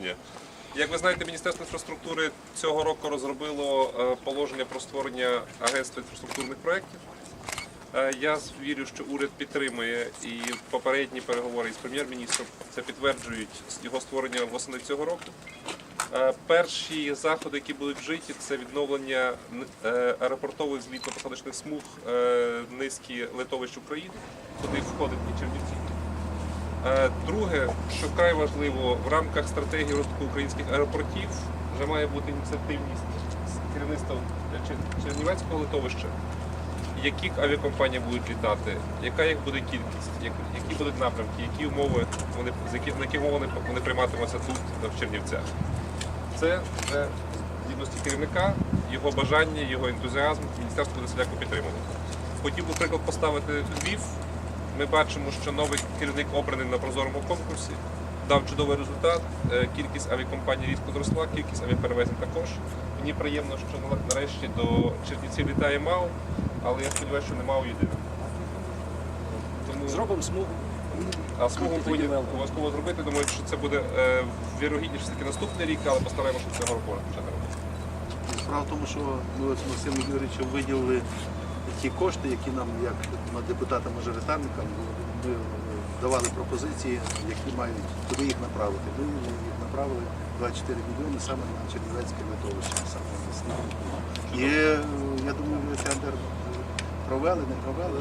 положення. Як ви знаєте, Міністерство інфраструктури цього року розробило е, положення про створення агентства інфраструктурних проєктів. Е, Я вірю, що уряд підтримує і попередні переговори із прем'єр-міністром це підтверджують його створення восени цього року. Е, Перші заходи, які будуть вжиті, це відновлення аеропортових злітно-посадочних смуг низки литовищ України, куди входить і Чернівці. Е, Друге, що вкрай важливо, в рамках стратегії розвитку українських аеропортів вже має бути ініціативність керівництва Чернівецького литовища, яких авіакомпаній будуть літати, яка їх буде кількість, які будуть напрямки, які умови вони на які умови вони прийматимуться тут в Чернівцях. Це вже здібності керівника, його бажання, його ентузіазм. Міністерство буде всіляко підтримувати. Хотів би приклад поставити Львів. Ми бачимо, що новий керівник обраний на прозорому конкурсі, дав чудовий результат. Е, Кількість авіакомпаній різко зросла, кількість авіаперевезень також. Мені приємно, що нарешті до Чернівців літає МАУ, але я сподіваюся, що не МАУ єдине. Тому Зробимо смугу. а смугу повинні обов'язково зробити. Думаю, що це буде е, вірогідніше все-таки наступний рік, але постараємося, щоб цього року почати робити. Справа в тому, що ми от з Максимом Юрійовичем виділили ті кошти, які нам, як депутатам-мажоритарникам, ми давали пропозиції, які мають, куди їх направити. Ми їх направили 24 мільйони саме на Чернівецьке литовище, саме на Снігу. І я думаю, тендер провели, не провели.